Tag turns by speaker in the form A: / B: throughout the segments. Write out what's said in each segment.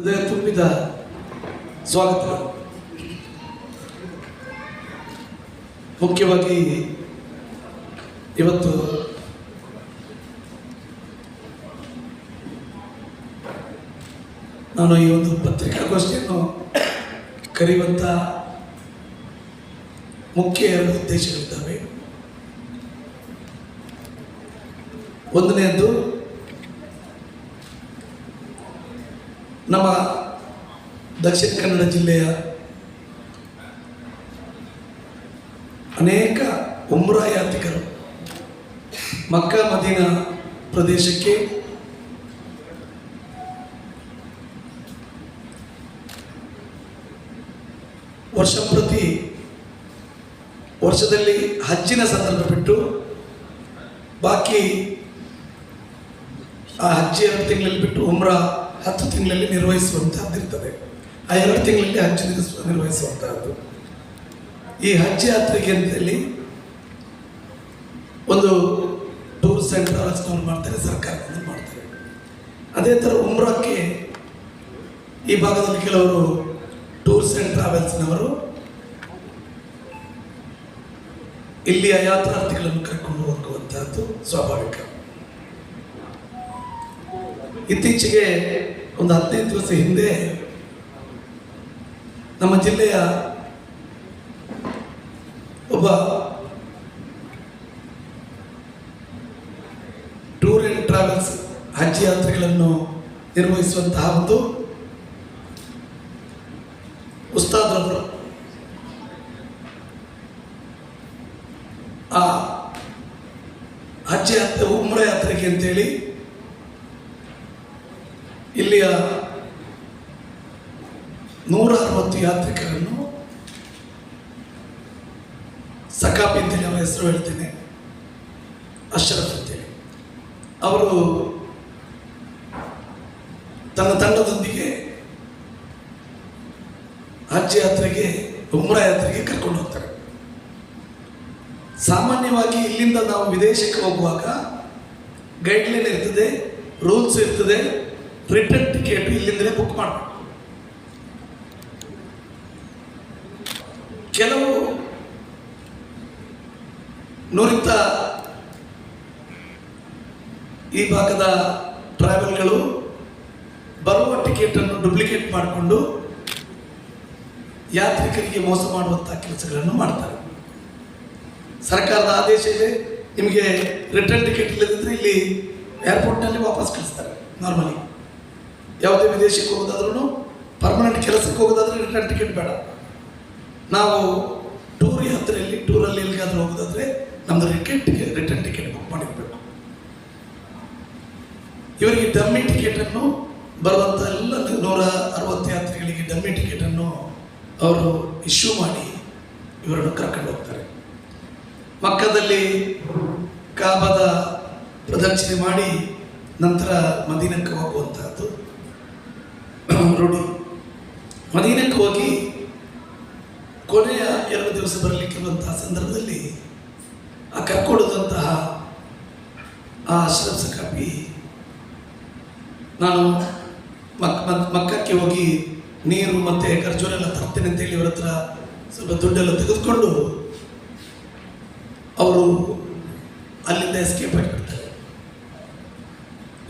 A: ಹೃದಯ ತುಂಬಿದ ಸ್ವಾಗತ. ಮುಖ್ಯವಾಗಿ ಇವತ್ತು ನಾನು ಈ ಒಂದು ಪತ್ರಿಕಾಗೋಷ್ಠಿಯನ್ನು ಕರೆಯುವಂಥ ಮುಖ್ಯ ಎರಡು ಉದ್ದೇಶಗಳಿದ್ದಾವೆ. ಒಂದನೆಯದು ನಮ್ಮ ದಕ್ಷಿಣ ಕನ್ನಡ ಜಿಲ್ಲೆಯ ಅನೇಕ ಉಮ್ರಾ ಯಾತ್ರಿಕರು ಮಕ್ಕ ಮದೀನ ಪ್ರದೇಶಕ್ಕೆ ವರ್ಷ ಪ್ರತಿ ವರ್ಷದಲ್ಲಿ ಹಜ್ಜಿನ ಸಂದರ್ಭ ಬಿಟ್ಟು ಬಾಕಿ ಆ ಹಜ್ಜಿ ಎರಡು ತಿಂಗಳಲ್ಲಿ ಬಿಟ್ಟು ಉಮ್ರಾ ಹತ್ತು ತಿಂಗಳಲ್ಲಿ ನಿರ್ವಹಿಸುವಂತಹದ್ದಿರ್ತದೆ. ಆ ಎರಡು ತಿಂಗಳಲ್ಲಿ ಹಜ್ಜಿ ನಿರ್ವಹಿಸ- ನಿರ್ವಹಿಸುವಂತಹದ್ದು. ಈ ಹಜ್ ಯಾತ್ರೆಗೆ ಅಂತೇಳಿ ಒಂದು ಟೂರ್ ಸೆಂಟರ್ ರಚನೆ ಮಾಡ್ತಾರೆ ಸರ್ಕಾರದಿಂದ ಮಾಡ್ತಾರೆ. ಅದೇ ಥರ ಉಮ್ರಾಕ್ಕೆ ಈ ಭಾಗದಲ್ಲಿ ಕೆಲವರು ಟೂರ್ಸ್ ಆ್ಯಂಡ್ ಟ್ರಾವೆಲ್ಸ್ನವರು ಇಲ್ಲಿಯ ಯಾತ್ರಾರ್ಥಿಗಳನ್ನು ಕರ್ಕೊಂಡು ಹೋಗುವಂತಹದ್ದು ಸ್ವಾಭಾವಿಕ. ಇತ್ತೀಚೆಗೆ ಒಂದು ಹದಿನೈದು ದಿವಸ ಹಿಂದೆ ನಮ್ಮ ಜಿಲ್ಲೆಯ ಒಬ್ಬ ಟೂರ್ ಆ್ಯಂಡ್ ಟ್ರಾವೆಲ್ಸ್ ಹಜ್ ಯಾತ್ರೆಗಳನ್ನು ನಿರ್ವಹಿಸುವಂತಹ ಒಂದು ಉಸ್ತಾದ್ರವರು ಆ ಹಜ್ ಯಾತ್ರೆ ಉಮ್ರ ಯಾತ್ರೆಗೆ ಅಂತೇಳಿ ಇಲ್ಲಿಯ ನೂರ ಅರವತ್ತು ಯಾತ್ರಿಕರನ್ನು ಸಕಾಪಿ ಅಂತೇಳಿ ಹೆಸರು ಹೇಳ್ತೇನೆ. ಅಶ್ರಫ್ ಅಂತೇಳಿ ಅವರು ತನ್ನ ತಂಡದೊಂದಿಗೆ ಹಜ್ ಯಾತ್ರೆಗೆ, ಉಮ್ರ ಯಾತ್ರೆಗೆ ಕರ್ಕೊಂಡು ಹೋಗ್ತಾರೆ. ಸಾಮಾನ್ಯವಾಗಿ ಇಲ್ಲಿಂದ ನಾವು ವಿದೇಶಕ್ಕೆ ಹೋಗುವಾಗ ಗೈಡ್ಲೈನ್ ಇರ್ತದೆ ರೂಲ್ಸ್ ಇರ್ತದೆ. ರಿಟರ್ನ್ ಟಿಕೆಟ್ ಇಲ್ಲಿಂದಲೇ ಬುಕ್ ಮಾಡಬೇಕು ಕೆಲವು ನುರಿತ ಈ ಭಾಗದ ಟ್ರಾವೆಲ್ಗಳು ಬರುವ ಟಿಕೆಟನ್ನು ಡೂಪ್ಲಿಕೇಟ್ ಮಾಡಿಕೊಂಡು ಯಾತ್ರಿಕರಿಗೆ ಮೋಸ ಮಾಡುವಂಥ ಕೆಲಸಗಳನ್ನು ಮಾಡ್ತಾರೆ. ಸರ್ಕಾರದ ಆದೇಶ ಇದೆ ನಿಮಗೆ ರಿಟರ್ನ್ ಟಿಕೆಟ್ ಇಲ್ಲದಿದ್ದರೆ ಇಲ್ಲಿ ಏರ್ಪೋರ್ಟ್ನಲ್ಲಿ ವಾಪಸ್ ಕಳಿಸ್ತಾರೆ ನಾರ್ಮಲಿ ಯಾವುದೇ ವಿದೇಶಕ್ಕೆ ಹೋಗೋದಾದ್ರೂ ಪರ್ಮನೆಂಟ್ ಕೆಲಸಕ್ಕೆ ಹೋಗೋದಾದ್ರೆ ರಿಟರ್ನ್ ಟಿಕೆಟ್ ಬೇಡ. ನಾವು ಟೂರ್ ಯಾತ್ರೆಯಲ್ಲಿ ಟೂರಲ್ಲಿ ಎಲ್ಲಿಗಾದ್ರೂ ಹೋಗೋದಾದ್ರೆ ನಮ್ಮದು ಟಿಕೆಟ್ ರಿಟರ್ನ್ ಟಿಕೆಟ್ ಬುಕ್ ಮಾಡಿರಬೇಕು. ಇವರಿಗೆ ಡಮ್ಮಿ ಟಿಕೆಟನ್ನು ಬರುವಂಥ ಎಲ್ಲ ನೂರ ಅರವತ್ತು ಯಾತ್ರಿಗಳಿಗೆ ಡಮ್ಮಿ ಟಿಕೆಟನ್ನು ಅವರು ಇಶ್ಯೂ ಮಾಡಿ ಇವರನ್ನು ಕರ್ಕೊಂಡು ಹೋಗ್ತಾರೆ. ಮಕ್ಕದಲ್ಲಿ ಕಾಬದ ಪ್ರದಕ್ಷಿಣೆ ಮಾಡಿ ನಂತರ ಮದೀನಕ್ಕೆ ಹೋಗುವಂತಹದ್ದು. ರೂಢಿ ಮದೀನಕ್ಕೆ ಹೋಗಿ ಕೊನೆಯ ಎರಡು ದಿವಸ ಬರಲಿಕ್ಕಿರುವಂತಹ ಸಂದರ್ಭದಲ್ಲಿ ಆ ಕರ್ಕೊಡದಂತಹ ಆ ಅಶ್ರಫ್ ಕಪಿ ನಾನು ಮಕ್ ಮಕ್- ಮಕ್ಕಕ್ಕೆ ಹೋಗಿ ನೀರು ಮತ್ತು ಖರ್ಜೂರೆಲ್ಲ ತರ್ತೇನೆ ಅಂತೇಳಿ ಅವರ ಹತ್ರ ಸ್ವಲ್ಪ ದುಡ್ಡೆಲ್ಲ ತೆಗೆದುಕೊಂಡು ಅವರು ಅಲ್ಲಿಂದ ಎಸ್ಕೇಪ್ ಆಗಿಬಿಡ್ತಾರೆ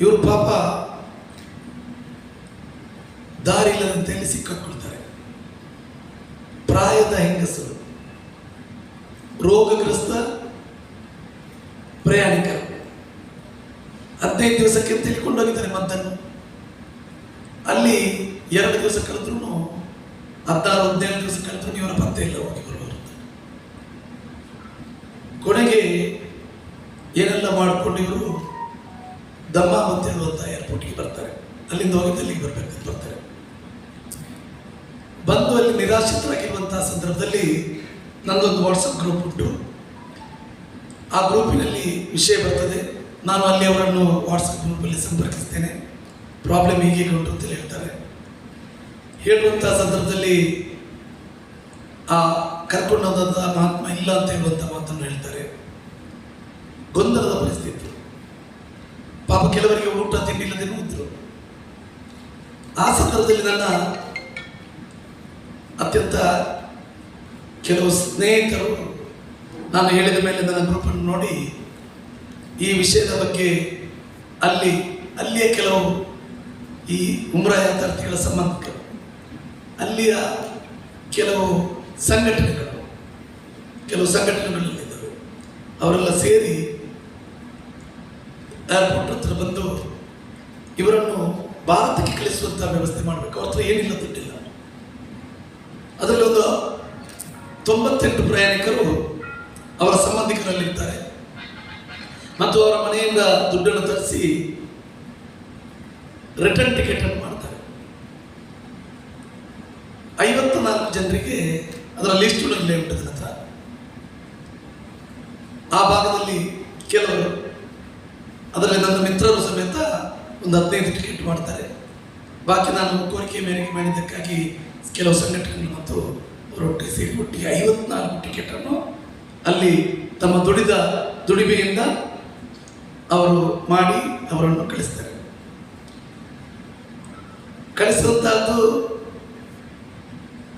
A: ಇವರು ಪಾಪ ದಾರಿ ಹೇಳಿ ಸಿಕ್ಕಾಕೊಳ್ತಾರೆ ಪ್ರಾಯದ ಹೆಂಗಸರು, ರೋಗಗ್ರಸ್ತ, ಪ್ರಯಾಣಿಕ. ಹದಿನೈದು ದಿವಸಕ್ಕೆ ಅಂತ ತಿಳ್ಕೊಂಡೋಗಿದ್ದಾರೆ ಮದ್ದನ್ನು. ಅಲ್ಲಿ ಎರಡು ದಿವಸ ಕಳೆದ್ರು ಹದಿನಾರು, ಹದಿನೇಳು ದಿವಸ ಕಳೆದ್ರು ಇವರ ಪತ್ತೆ ಇಲ್ಲ ಹೋಗಿ ಬರುವರು ಕೊನೆಗೆ ಏನೆಲ್ಲ ಮಾಡಿಕೊಂಡು ಇವರು ದಮ್ಮ ಅಂತ ಹೇಳುವಂಥ ಏರ್ಪೋರ್ಟ್ಗೆ ಬರ್ತಾರೆ. ಅಲ್ಲಿಂದ ಹೋಗಿದ್ದು ಅಲ್ಲಿಗೆ ಬರ್ಬೇಕಂತ ಬರ್ತಾರೆ. ಅಲ್ಲಿ ನಿರಾಶ್ರಿತರಾಗಿರುವಂತಹ ಸಂದರ್ಭದಲ್ಲಿ ನನ್ನದೊಂದು ವಾಟ್ಸಪ್ ಗ್ರೂಪ್ ಉಂಟು. ಆ ಗ್ರೂಪಿನಲ್ಲಿ ವಿಷಯ ಬರ್ತದೆ. ನಾನು ಅಲ್ಲಿ ಅವರನ್ನು ವಾಟ್ಸಪ್ ಗ್ರೂಪಲ್ಲಿ ಸಂಪರ್ಕಿಸ್ತೇನೆ. ಪ್ರಾಬ್ಲಮ್ ಹೀಗೆ ಉಂಟು ಅಂತ ಹೇಳ್ತಾರೆ. ಹೇಳುವಂತಹ ಸಂದರ್ಭದಲ್ಲಿ ಆ ಕರ್ಕೊಂಡು ಹೋದಂತಹ ಮಹಾತ್ಮ ಇಲ್ಲ ಅಂತ ಹೇಳುವಂಥ ಮಾತನ್ನು ಹೇಳ್ತಾರೆ. ಗೊಂದಲದ ಪರಿಸ್ಥಿತಿ. ಪಾಪ ಕೆಲವರಿಗೆ ಊಟ ತಿಂಡಿ ಇಲ್ಲದೆ ಇದ್ರು ಆ ಸಂದರ್ಭದಲ್ಲಿ ನನ್ನ ಅತ್ಯಂತ ಕೆಲವು ಸ್ನೇಹಿತರು ನಾನು ಹೇಳಿದ ಮೇಲೆ ನನ್ನ ಗ್ರೂಪನ್ನು ನೋಡಿ ಈ ವಿಷಯದ ಬಗ್ಗೆ ಅಲ್ಲಿ, ಅಲ್ಲಿಯ ಕೆಲವು ಈ ಉಮ್ರಾ ಯಾತ್ರಾರ್ಥಿಗಳ ಸಂಬಂಧಿಕರು ಅಲ್ಲಿಯ ಕೆಲವು ಸಂಘಟನೆಗಳು, ಕೆಲವು ಸಂಘಟನೆಗಳಲ್ಲಿದ್ದರು. ಅವರೆಲ್ಲ ಸೇರಿ ಏರ್ಪೋರ್ಟ್ ಹತ್ರ ಬಂದು ಇವರನ್ನು ಭಾರತಕ್ಕೆ ಕಳಿಸುವಂಥ ವ್ಯವಸ್ಥೆ ಮಾಡಬೇಕು. ಅವ್ರ ಹತ್ರ ಏನಿಲ್ಲ ದುಡ್ಡಿಲ್ಲ. ಅದರಲ್ಲಿ ಒಂದು ತೊಂಬತ್ತೆಂಟು ಪ್ರಯಾಣಿಕರು ಅವರ ಸಂಬಂಧಿಕರಲ್ಲಿದ್ದಾರೆ. ಮತ್ತು ಅವರ ಮನೆಯಿಂದ ದುಡ್ಡನ್ನು ತರಿಸಿ ರಿಟರ್ನ್ ಟಿಕೆಟ್ ಅನ್ನು ಮಾಡ್ತಾರೆ. ಐವತ್ತ ನಾಲ್ಕು ಜನರಿಗೆ ಅದರ ಲಿಸ್ಟ್ ಇಲ್ಲೇ ಉಂಟು ಹತ್ರ ಆ ಭಾಗದಲ್ಲಿ ಕೆಲವರು ಅದರಲ್ಲಿ ನನ್ನ ಮಿತ್ರರು ಸಮೇತ ಒಂದು ಹದಿನೈದು ಟಿಕೆಟ್ ಮಾಡ್ತಾರೆ. ಬಾಕಿ ನಾನು ಕೋರಿಕೆ ಮೇರೆಗೆ ಮಾಡಿದ್ದಕ್ಕಾಗಿ ಕೆಲವು ಸಂಘಟನೆಗಳು ಮತ್ತು ರೊಟ್ಟಿ ಸೇರಿ ಒಟ್ಟಿಗೆ ಐವತ್ನಾಲ್ಕು ಟಿಕೆಟನ್ನು ಅಲ್ಲಿ ತಮ್ಮ ದುಡಿದ ದುಡಿಮೆಯಿಂದ ಅವರು ಮಾಡಿ ಅವರನ್ನು ಕಳಿಸ್ತಾರೆ. ಕಳಿಸುವಂತಹದ್ದು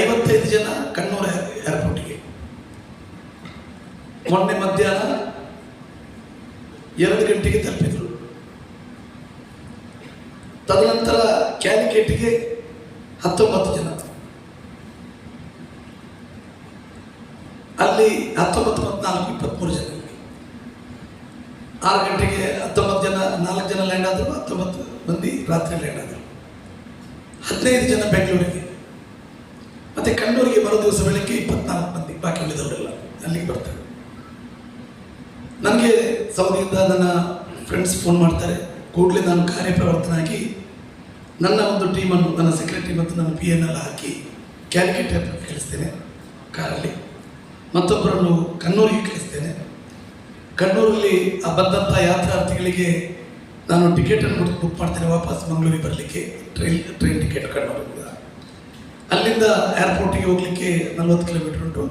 A: ಐವತ್ತೈದು ಜನ ಕಣ್ಣೂರ ಏರ್ಪೋರ್ಟ್ಗೆ ಮೊನ್ನೆ ಮಧ್ಯಾಹ್ನ ಎರಡು ಗಂಟೆಗೆ ತಲುಪಿದ್ರು. ತದನಂತರ ಕ್ಯಾಲಿಕೇಟ್ಗೆ ಹತ್ತೊಂಬತ್ತು ಜನ ಅಲ್ಲಿ ಹತ್ತೊಂಬತ್ತು ಮತ್ತು ನಾಲ್ಕು ಇಪ್ಪತ್ತ್ಮೂರು ಜನ. ಆರು ಗಂಟೆಗೆ ಹತ್ತೊಂಬತ್ತು ಜನ, ನಾಲ್ಕು ಜನ ಲ್ಯಾಂಡ್ ಆದರು, ಹತ್ತೊಂಬತ್ತು ಮಂದಿ ರಾತ್ರಿ ಲ್ಯಾಂಡ್ ಆದರು. ಹದಿನೈದು ಜನ ಬೆಂಗಳೂರಿಗೆ. ಮತ್ತೆ ಕಣ್ಣೂರಿಗೆ ಬರೋ ದಿವಸ ಬೆಳಗ್ಗೆ ಇಪ್ಪತ್ನಾಲ್ಕು ಮಂದಿ ಬಾಕಿ ಉಳಿದವರೆಲ್ಲ ಅಲ್ಲಿಗೆ ಬರ್ತಾರೆ. ನನಗೆ ಸೌದಿಯಿಂದ ನನ್ನ ಫ್ರೆಂಡ್ಸ್ ಫೋನ್ ಮಾಡ್ತಾರೆ. ಕೂಡಲೇ ನಾನು ಕಾರ್ಯಪ್ರವರ್ತನಾಗಿ ನನ್ನ ಒಂದು ಟೀಮನ್ನು ನನ್ನ ಸೆಕ್ರೆಟರಿ ಮತ್ತು ನನ್ನ ಪಿ ಎನ್ ಎಲ್ಲ ಹಾಕಿ ಕ್ಯಾಲಿಕೇಟ್ ಕಳಿಸ್ತೇನೆ ಕಾರಲ್ಲಿ. ಮತ್ತೊಬ್ಬರನ್ನು ಕಣ್ಣೂರಿಗೆ ಕಳಿಸ್ತೇನೆ. ಕಣ್ಣೂರಲ್ಲಿ ಆ ಬಂದಂಥ ಯಾತ್ರಾರ್ಥಿಗಳಿಗೆ ನಾನು ಟಿಕೆಟನ್ನು ಬುಕ್ ಮಾಡ್ತೇನೆ ವಾಪಸ್ ಮಂಗಳೂರಿಗೆ ಬರಲಿಕ್ಕೆ, ಟ್ರೈನ್ ಟ್ರೈನ್ ಟಿಕೆಟ್ ಕಣ್ಣೂರಿಂದ ಅಲ್ಲಿಂದ ಏರ್ಪೋರ್ಟಿಗೆ ಹೋಗಲಿಕ್ಕೆ ನಲ್ವತ್ತು ಕಿಲೋಮೀಟರ್ ಉಂಟು.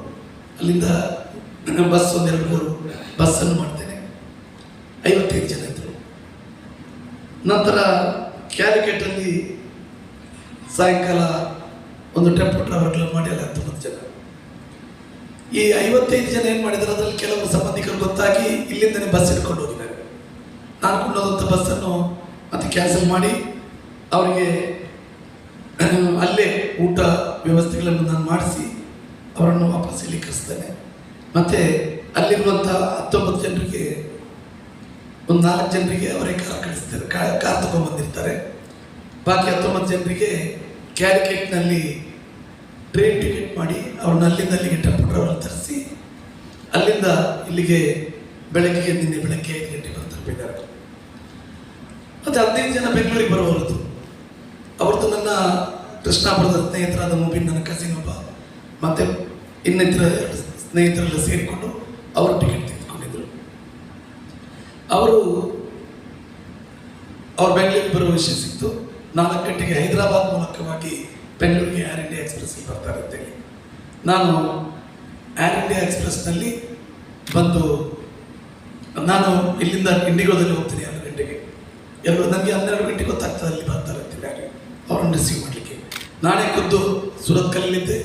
A: ಅಲ್ಲಿಂದ ಬಸ್ ಒಂದೆರಡು ಮೂರು ಬಸ್ಸನ್ನು ಮಾಡ್ತೇನೆ. ಐವತ್ತೈದು ಜನ ಇದ್ದರು ನಂತರ ಕ್ಯಾಲಿಕೇಟಲ್ಲಿ ಸಾಯಂಕಾಲ ಒಂದು ಟೆಂಪೋ ಟ್ರಾವೆಲ್ ಮಾಡಿ ಅಲ್ಲಿ ಹತ್ತೊಂಬತ್ತು ಜನ. ಈ ಐವತ್ತೈದು ಜನ ಏನು ಮಾಡಿದ್ದಾರೆ ಅದರಲ್ಲಿ ಕೆಲವರು ಸಂಬಂಧಿಕರು ಗೊತ್ತಾಗಿ ಇಲ್ಲಿಂದನೇ ಬಸ್ ಹಿಡ್ಕೊಂಡು ಹೋಗಿದ್ದಾರೆ. ನಾನು ಕೊಂಡೋದಂಥ ಬಸ್ಸನ್ನು ಮತ್ತೆ ಕ್ಯಾನ್ಸಲ್ ಮಾಡಿ, ಅವರಿಗೆ ಅಲ್ಲೇ ಊಟ ವ್ಯವಸ್ಥೆಗಳನ್ನು ನಾನು ಮಾಡಿಸಿ, ಅವರನ್ನು ವಾಪಸ್ ಇಲ್ಲಿ ಕಳಿಸ್ತೇನೆ. ಮತ್ತು ಅಲ್ಲಿರುವಂಥ ಹತ್ತೊಂಬತ್ತು ಜನರಿಗೆ, ಒಂದು ನಾಲ್ಕು ಜನರಿಗೆ ಅವರೇ ಕಾರ್ ಕಳಿಸ್ತಾರೆ ಕಾರ್ ಕಾರ್ ತಗೊಂಡ್ಬಂದಿರ್ತಾರೆ ಬಾಕಿ ಹತ್ತೊಂಬತ್ತು ಜನರಿಗೆ ಕ್ಯಾರಿಕೇಟ್ನಲ್ಲಿ ಟ್ರೈನ್ ಟಿಕೆಟ್ ಮಾಡಿ ಅವ್ರನ್ನ ಅಲ್ಲಿಂದ ಅಲ್ಲಿಗೆ ಟೆಂಪೋ ಟ್ರಾವೆಲ್ ತರಿಸಿ, ಅಲ್ಲಿಂದ ಇಲ್ಲಿಗೆ ಬೆಳಗ್ಗೆ ನಿನ್ನೆ ಬೆಳಗ್ಗೆ ಐದು ಗಂಟೆಗೆ ಬಂದು ತಲುಪಿದ್ದಾರೆ ಮತ್ತು ಹದಿನೈದು ಜನ ಬೆಂಗಳೂರಿಗೆ ಬರುವವರದ್ದು. ಅವ್ರದ್ದು ನನ್ನ ಕೃಷ್ಣಾಪುರದ ಸ್ನೇಹಿತರಾದ ಮುಬಿನ್, ನನ್ನ ಕಸಿನ್ ಒಬ್ಬ. ಮತ್ತು ಇನ್ನಿತರ ಸ್ನೇಹಿತರೆಲ್ಲ ಸೇರಿಕೊಂಡು ಅವರು ಟಿಕೆಟ್ ತೆಗೆದುಕೊಂಡಿದ್ರು ಅವರು ಅವ್ರ ಬೆಂಗಳೂರಿಗೆ ಬರುವ ವಿಷಯ ಸಿಕ್ತು ನಾಲ್ಕು ಗಂಟೆಗೆ ಹೈದರಾಬಾದ್ ಮೂಲಕವಾಗಿ ಬೆಂಗಳೂರಿಗೆ ಏರ್ ಇಂಡಿಯಾ ಎಕ್ಸ್ಪ್ರೆಸ್ಗೆ ಬರ್ತಾ ಇರ್ತೇನೆ ನಾನು ಏರ್ ಇಂಡಿಯಾ ಎಕ್ಸ್ಪ್ರೆಸ್ನಲ್ಲಿ ಬಂದು ನಾನು ಇಲ್ಲಿಂದ ಇಂಡಿಗೋದಲ್ಲಿ ಹೋಗ್ತೀನಿ ಹನ್ನೆರಡು ಗಂಟೆಗೆ. ಎರಡು ನನಗೆ ಹನ್ನೆರಡು ಗಂಟೆಗೆ ಗೊತ್ತಾಗ್ತದೆ ಅಲ್ಲಿ ಬರ್ತಾ ಇರ್ತೀನಿ ಯಾರು ಅವ್ರನ್ನ ರಿಸೀವ್ ಮಾಡಲಿಕ್ಕೆ. ನಾನೇ ಖುದ್ದು ಸುರತ್ಕಲ್ಲಿದ್ದೆ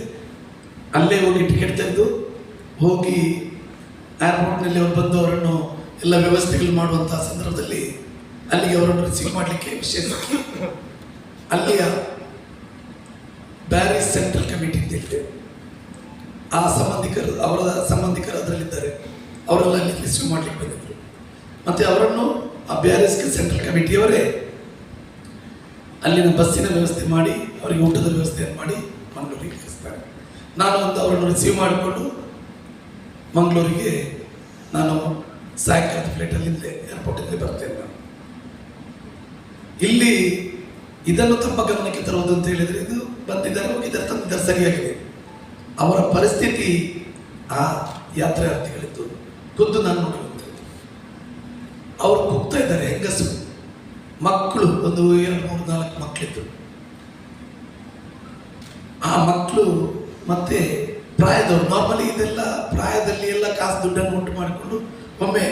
A: ಅಲ್ಲೇ ಹೋಗಿ ಟಿಕೆಟ್ ತೆಗೆದು ಹೋಗಿ ಏರ್ಪೋರ್ಟ್ನಲ್ಲಿ ಅವ್ರು ಬಂದು ಅವರನ್ನು ಎಲ್ಲ ವ್ಯವಸ್ಥೆಗಳು ಮಾಡುವಂಥ ಸಂದರ್ಭದಲ್ಲಿ ಅಲ್ಲಿಗೆ ಅವರನ್ನು ರಿಸೀವ್ ಮಾಡಲಿಕ್ಕೆ ವಿಷಯ. ಸಿಕ್ಕಿ ಅಲ್ಲಿಯ ಬ್ಯಾರಿಸ್ ಸೆಂಟ್ರಲ್ ಕಮಿಟಿ ಅಂತ ಹೇಳ್ತೇವೆ ಆ ಸಂಬಂಧಿಕರು, ಅವರ ಸಂಬಂಧಿಕರು ಅದರಲ್ಲಿದ್ದಾರೆ. ಅವರೆಲ್ಲ ಅಲ್ಲಿ ರಿಸೀವ್ ಮಾಡಲಿಕ್ಕೆ ಬಂದಿದ್ದರು ಮತ್ತು ಅವರನ್ನು ಆ ಬ್ಯಾರಿಸ್ಗೆ ಸೆಂಟ್ರಲ್ ಕಮಿಟಿಯವರೇ ಅಲ್ಲಿನ ಬಸ್ಸಿನ ವ್ಯವಸ್ಥೆ ಮಾಡಿ, ಅವರಿಗೆ ಊಟದ ವ್ಯವಸ್ಥೆಯನ್ನು ಮಾಡಿ ಮಂಗಳೂರಿಗೆ ಕಳಿಸ್ತಾರೆ. ನಾನು ಒಂದು ಅವರನ್ನು ರಿಸೀವ್ ಮಾಡಿಕೊಂಡು ಮಂಗಳೂರಿಗೆ ನಾನು ಸಾಯಂಕಾಲದ ಫ್ಲೈಟಲ್ಲಿ ಏರ್ಪೋರ್ಟಿಂದ ಬರ್ತೇನೆ ನಾನು. ಇಲ್ಲಿ ಇದನ್ನು ತಮ್ಮ ಗಮನಕ್ಕೆ ತರುವುದು ಅಂತ ಹೇಳಿದರೆ ಇದು ಬಂದಿದ್ದಾರೆ ಹೋಗಿದ್ದಾರೆ ತಂದಿದ್ದಾರೆ ಸರಿಯಾಗಿದೆ. ಅವರ ಪರಿಸ್ಥಿತಿ ಆ ಯಾತ್ರಾರ್ಥಿಗಳಿದ್ದು ಖುದ್ದು ನಾನು ನೋಡುವಂಥದ್ದು. ಅವರು ಕೂಗ್ತಾ ಇದ್ದಾರೆ, ಹೆಂಗಸು, ಮಕ್ಕಳು, ಒಂದು ಎರಡು, ಮೂರು, ನಾಲ್ಕು ಮಕ್ಕಳಿದ್ರು ಆ ಮಕ್ಕಳು ಮತ್ತೆ ಪ್ರಾಯದವರು ನಾರ್ಮಲಿ ಇದೆಲ್ಲ ಪ್ರಾಯದಲ್ಲಿ ಎಲ್ಲ ಕಾಸು ದುಡ್ಡನ್ನು ಉಂಟು ಮಾಡಿಕೊಂಡು ಒಮ್ಮೆ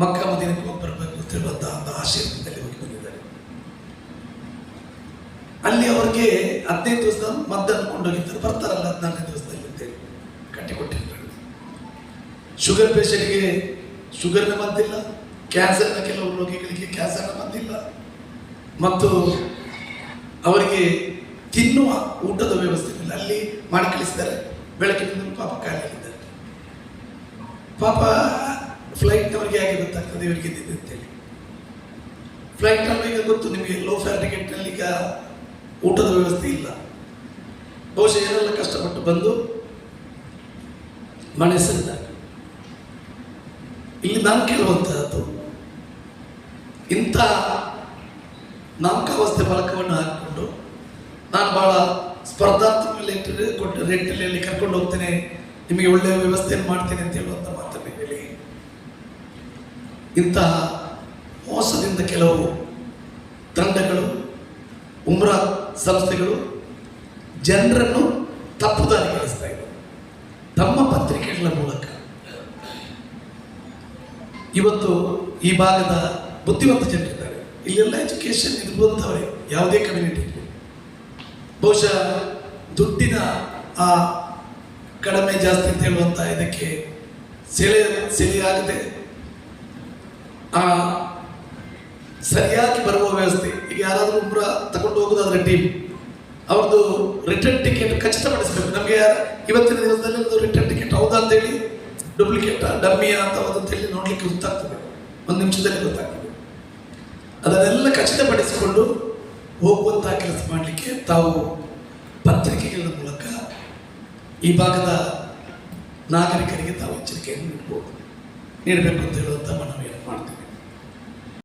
A: ಮಕ್ಕ ಮದಿನಕ್ಕೆ ಹೋಗಿ ಬರಬೇಕು ಅಂತ ಹೇಳುವಂಥ ಒಂದು ಆಶಯದಲ್ಲಿ ಹೋಗಿ ಬಂದಿದ್ದಾರೆ ಅಲ್ಲಿ ಅವ್ರಿಗೆ ಹದಿನೈದು ದಿವಸದವರು ಮದ್ದನ್ನು ಕೊಂಡೋಗಿದ್ದರು ಬರ್ತಾರಲ್ಲ ಹದಿನಾಲ್ಕನೇ ದಿವಸದಲ್ಲಿ ಅಂತೇಳಿ ಕಟ್ಟಿಕೊಟ್ಟಿರ್ತಾರೆ. ಶುಗರ್ ಪೇಷಂಟ್ಗೆ ಶುಗರ್ನ ಮದ್ದಿಲ್ಲ ಕ್ಯಾನ್ಸರ್ನ ಕೆಲವು ರೋಗಿಗಳಿಗೆ ಕ್ಯಾನ್ಸರ್ನ ಮದ್ದಿಲ್ಲ. ಮತ್ತು ಅವರಿಗೆ ತಿನ್ನುವ ಊಟದ ವ್ಯವಸ್ಥೆ ಇಲ್ಲ. ಅಲ್ಲಿ ಮಾಡಿ ಕಳಿಸ್ತಾರೆ ಬೆಳಕಿನಿಂದ ಪಾಪ ಕಾಯಿಲೆಗಿದ್ದಾರೆ ಪಾಪ ಫ್ಲೈಟ್ನವರಿಗೆ ಹೇಗೆ ಗೊತ್ತಾಗ್ತದೆ? ಇವರಿಗೆ ಅಂತೇಳಿ ಫ್ಲೈಟ್ನಲ್ಲಿ ಈಗ ಗೊತ್ತು. ನಿಮಗೆ ಲೋ ಫ್ಯಾರ್ ಟಿಕೆಟ್ನಲ್ಲಿ ಈಗ ಊಟದ ವ್ಯವಸ್ಥೆ ಇಲ್ಲ. ಬಹುಶಃ ಏನೆಲ್ಲ ಕಷ್ಟಪಟ್ಟು ಬಂದು ಮನೆ ಸರಿದ ಇಲ್ಲಿ ನಾನು ಕೇಳುವಂತಹದ್ದು, ಇಂಥ ನಾಮಕಾವಸ್ಥೆ ಫಲಕವನ್ನು ಹಾಕಿಕೊಂಡು ನಾನು ಬಹಳ ಸ್ಪರ್ಧಾತ್ಮಕ ರೇಟ್ ಕೊಟ್ಟು ರೇಟಲ್ಲಿ ಕರ್ಕೊಂಡು ಹೋಗ್ತೇನೆ, ನಿಮಗೆ ಒಳ್ಳೆಯ ವ್ಯವಸ್ಥೆಯನ್ನು ಮಾಡ್ತೇನೆ ಅಂತ ಹೇಳುವಂಥ ಮಾತನ್ನು ಹೇಳಿ. ಇಂತಹ ಮೋಸದಿಂದ ಕೆಲವು ತಂಡಗಳು ಉಮ್ರಾ ಸಂಸ್ಥೆಗಳು ಜನರನ್ನು ತಪ್ಪು ದಾರಿಗಳಿಸ್ತಾ ಇದೆ. ತಮ್ಮ ಪತ್ರಿಕೆಗಳ ಮೂಲಕ. ಇವತ್ತು ಈ ಭಾಗದ ಬುದ್ಧಿವಂತ ಜನರಿದ್ದಾರೆ. ಇಲ್ಲೆಲ್ಲ ಎಜುಕೇಶನ್ ಇರುವಂಥವರೇ ಯಾವುದೇ ಕಮ್ಯುನಿಟಿ ಬಹುಶಃ ದುಡ್ಡಿನ ಆ ಕಡಿಮೆ ಜಾಸ್ತಿ ಅಂತ ಹೇಳುವಂತ ಇದಕ್ಕೆ ಸೆಳೆ ಸೆಲೆಯಾಗದೆ ಆ ಸರಿಯಾಗಿ ಬರುವ ವ್ಯವಸ್ಥೆ ಯಾರಾದರೂ ಒಬ್ಬರ ತಗೊಂಡು ಹೋಗೋದಾದ್ರೆ ಟೀಮ್ ಅವ್ರದ್ದು ರಿಟರ್ನ್ ಟಿಕೆಟ್ ಖಚಿತಪಡಿಸಬೇಕು. ನಮಗೆ ಇವತ್ತಿನ ದಿವಸದಲ್ಲಿ ಒಂದು ರಿಟರ್ನ್ ಟಿಕೆಟ್ ಹೌದಾ ಅಂತೇಳಿ ಡೂಪ್ಲಿಕೇಟ್ ಡಮ್ಮಿಯಾ ಅಂತ ಅಂತೇಳಿ ನೋಡಲಿಕ್ಕೆ ಗೊತ್ತಾಗ್ತದೆ. ಒಂದು ನಿಮಿಷದಲ್ಲಿ ಗೊತ್ತಾಗ್ತದೆ. ಅದನ್ನೆಲ್ಲ ಖಚಿತಪಡಿಸಿಕೊಂಡು ಹೋಗುವಂತಹ ಕೆಲಸ ಮಾಡಲಿಕ್ಕೆ ತಾವು ಪತ್ರಿಕೆಗಳ ಮೂಲಕ ಈ ಭಾಗದ ನಾಗರಿಕರಿಗೆ ತಾವು ಎಚ್ಚರಿಕೆಯನ್ನು ನೀಡಬಹುದು ನೀಡಬೇಕು ಅಂತ ಹೇಳುವಂಥ ಮನವಿಯನ್ನು ಮಾಡ್ತೀವಿ.